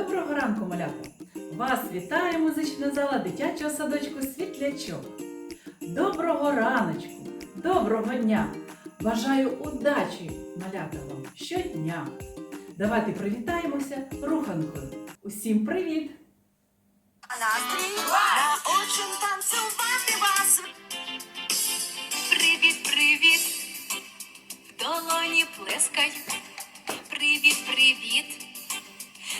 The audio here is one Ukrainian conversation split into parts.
Доброго ранку, малята! Вас вітає музична зала дитячого садочку Світлячок. Доброго раночку, доброго дня! Бажаю удачі, малята вам щодня! Давайте привітаємося руханкою. Усім привіт! Настрій танцювати вас. Привіт, привіт, в долоні плескай. Привіт, привіт,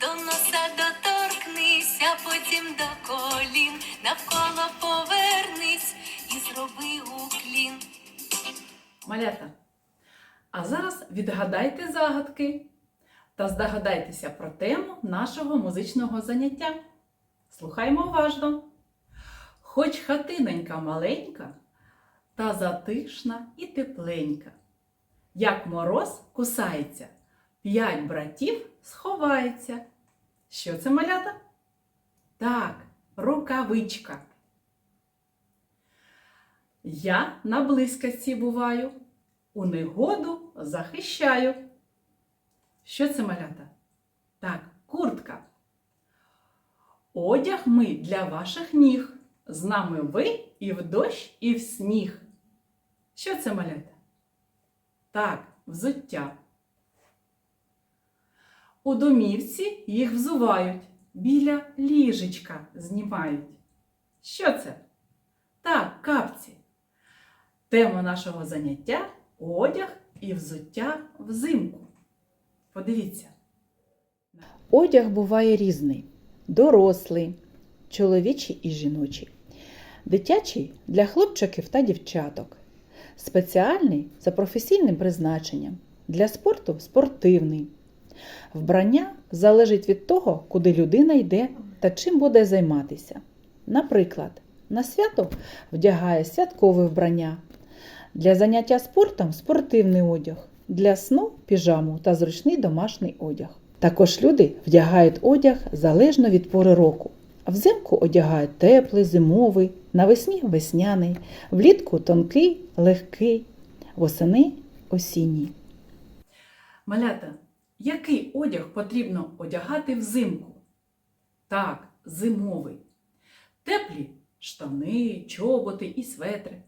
до носа доторкнись, а потім до колін, навколо повернись і зроби уклін. Малята! А зараз відгадайте загадки та здогадайтеся про тему нашого музичного заняття. Слухаймо уважно. Хоч хатиненька маленька, та затишна і тепленька. Як мороз кусається, п'ять братів сховається. Що це малята? Так, рукавичка. Я на близькості буваю, у негоду захищаю. Що це малята? Так, куртка. Одяг ми для ваших ніг. З нами ви і в дощ, і в сніг. Що це малята? Так, взуття. У домівці їх взувають, біля ліжечка знімають. Що це? Так, капці. Тема нашого заняття одяг і взуття взимку. Подивіться. Одяг буває різний: дорослий, чоловічий і жіночий, дитячий для хлопчиків та дівчаток, спеціальний за професійним призначенням, для спорту спортивний. Вбрання залежить від того, куди людина йде та чим буде займатися. Наприклад, на свято вдягає святкове вбрання, для заняття спортом спортивний одяг, для сну піжаму та зручний домашній одяг. Також люди вдягають одяг залежно від пори року. Взимку одягають теплий, зимовий, навесні весняний, влітку тонкий, легкий, восени осінній. Малята, який одяг потрібно одягати взимку? Так, зимовий. Теплі штани, чоботи і светри.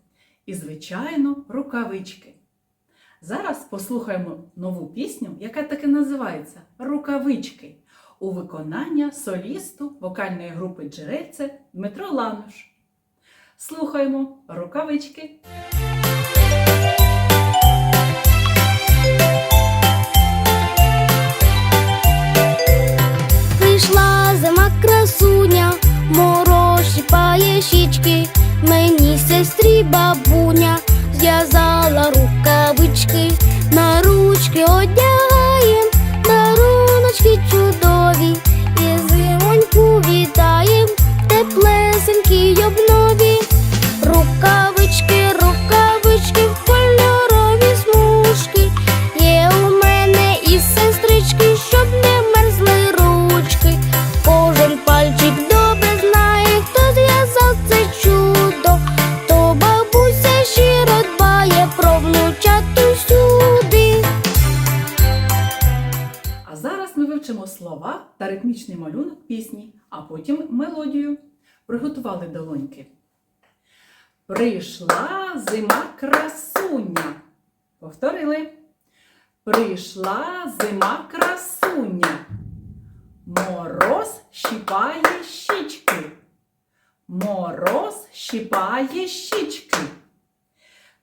І, звичайно, рукавички. Зараз послухаємо нову пісню, яка таки називається Рукавички у виконання солісту вокальної групи Джерельце Дмитро Лануш. Слухаємо рукавички. Щипає мені сестрі бабуня зв'язала рукавички, на ручки одягаєм, даруночки чудові, і зимоньку вітаєм, в теплесенькій обнові. Пісні, а потім мелодію. Приготували долоньки. Прийшла зима красуня. Повторили. Прийшла зима красуня. Мороз щіпає щічки. Мороз щіпає щічки.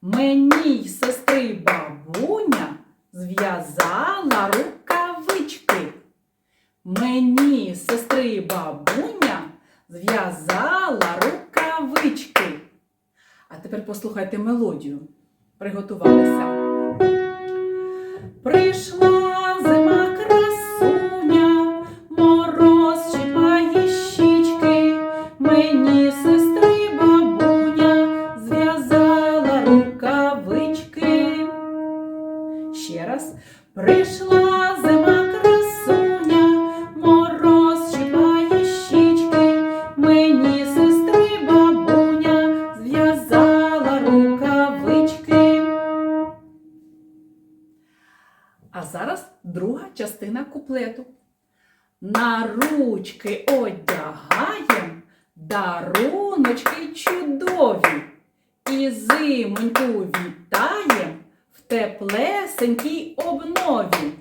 Мені й сестри бабуня зв'язала рукавички. Мені сестри бабуня зв'язала рукавички. А тепер послухайте мелодію. Приготувалися. Прийшла куплету. На ручки одягаєм даруночки чудові. І зимоньку вітаєм в теплесенькій обнові.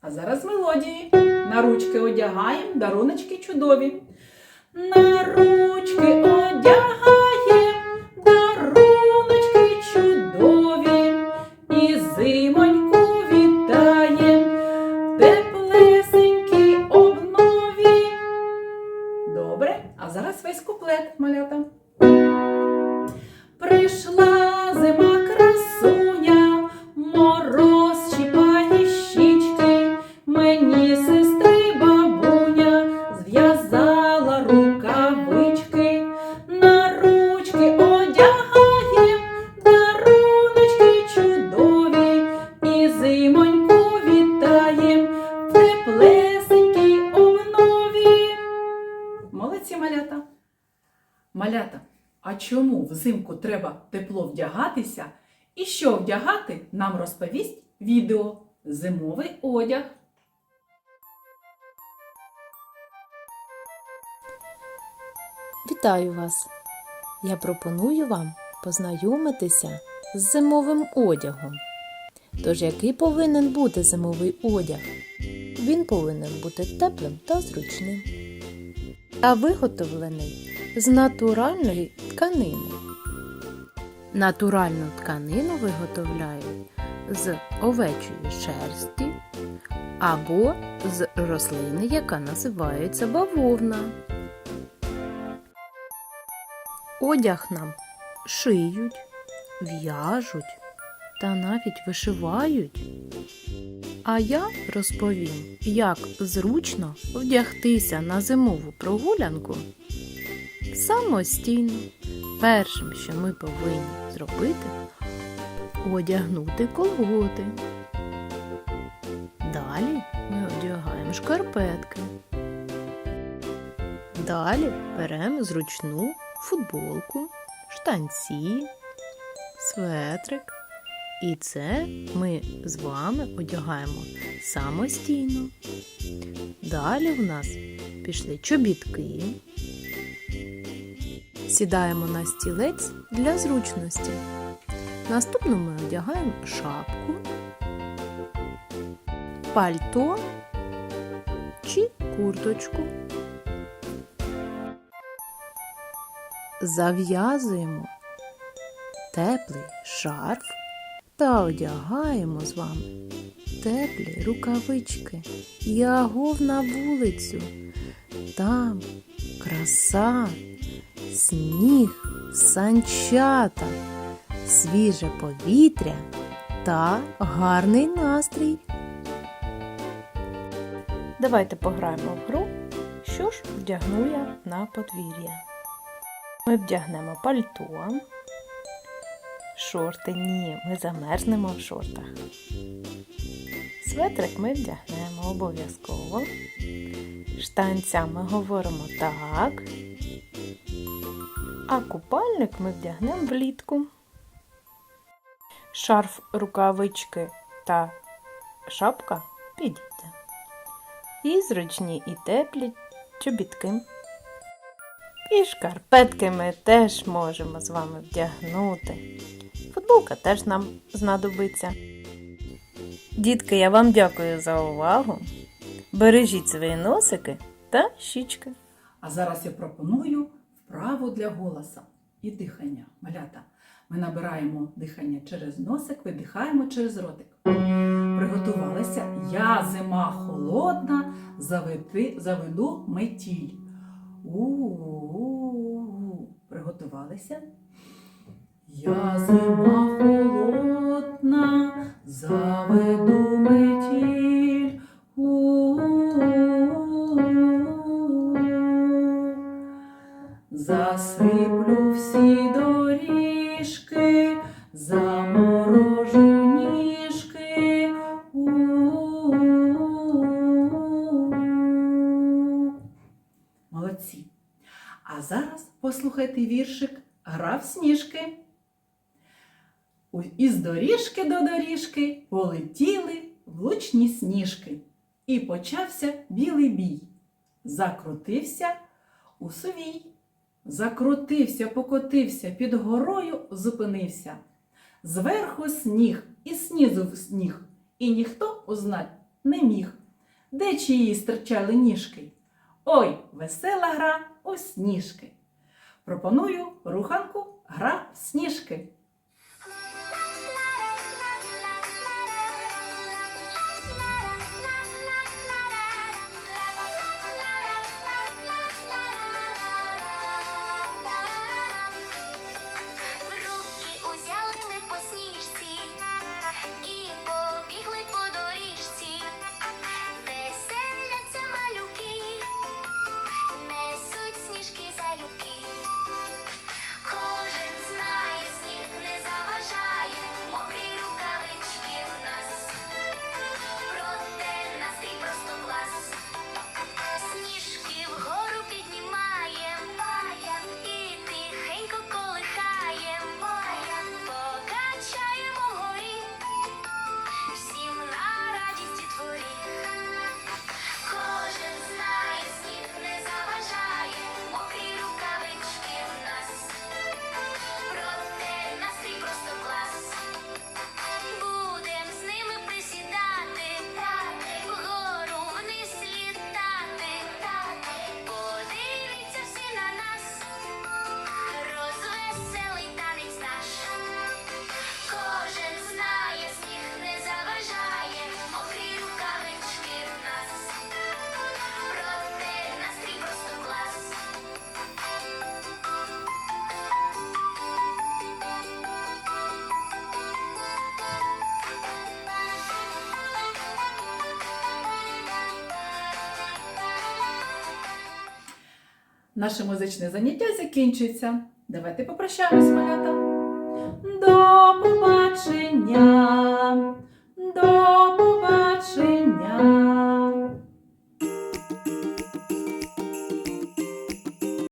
А зараз мелодії. На ручки одягаєм даруночки чудові. На ручки одягаєм Добре, а зараз весь куплет, малята. Прийшла чому взимку треба тепло вдягатися? І що вдягати нам розповість відео Зимовий одяг. Вітаю вас! Я пропоную вам познайомитися з зимовим одягом. Тож, який повинен бути зимовий одяг? Він повинен бути теплим та зручним. А виготовлений з натуральної тканини. Натуральну тканину виготовляють з овечої шерсті або з рослини, яка називається бавовна. Одяг нам шиють, в'яжуть та навіть вишивають. А я розповім, як зручно вдягтися на зимову прогулянку самостійно. Першим, що ми повинні зробити, одягнути колготи. Далі ми одягаємо шкарпетки. Далі беремо зручну футболку, штанці, светрик. І це ми з вами одягаємо самостійно. Далі в нас пішли чобітки. Сідаємо на стілець для зручності. Наступно ми одягаємо шапку, пальто чи курточку. Зав'язуємо теплий шарф та одягаємо з вами теплі рукавички і агов на вулицю. Там краса, сніг, санчата, свіже повітря та гарний настрій. Давайте пограємо в гру, що ж вдягну я на подвір'я. Ми вдягнемо пальто. Шорти ні, ми замерзнемо в шортах. Светрик ми вдягнемо обов'язково. Штанцями говоримо так. А купальник ми вдягнемо влітку. Шарф, рукавички та шапка підійде. І зручні і теплі чобітки. І шкарпетки ми теж можемо з вами вдягнути. Футболка теж нам знадобиться. Дітки, я вам дякую за увагу. Бережіть свої носики та щічки. А зараз я пропоную вправу для голоса і дихання. Малята. Ми набираємо дихання через носик, видихаємо через ротик. Приготувалися. Я зима холодна, заведи, заведу метіль. У-у-у. Приготувалися. Я зима холодна, заведу метіль. засиплю всі доріжки, заморожу ніжки. У. Молодці. А зараз послухайте віршик Грав сніжки. Із доріжки до доріжки полетіли влучні сніжки. І почався білий бій. Закрутився у сувій. Закрутився, покотився, під горою зупинився. Зверху сніг і снізу сніг, і ніхто узнать не міг. Де чиї стирчали ніжки? Ой, весела гра у сніжки. Пропоную руханку гра в сніжки. Наше музичне заняття закінчується. Давайте попрощаємось, малята. До побачення!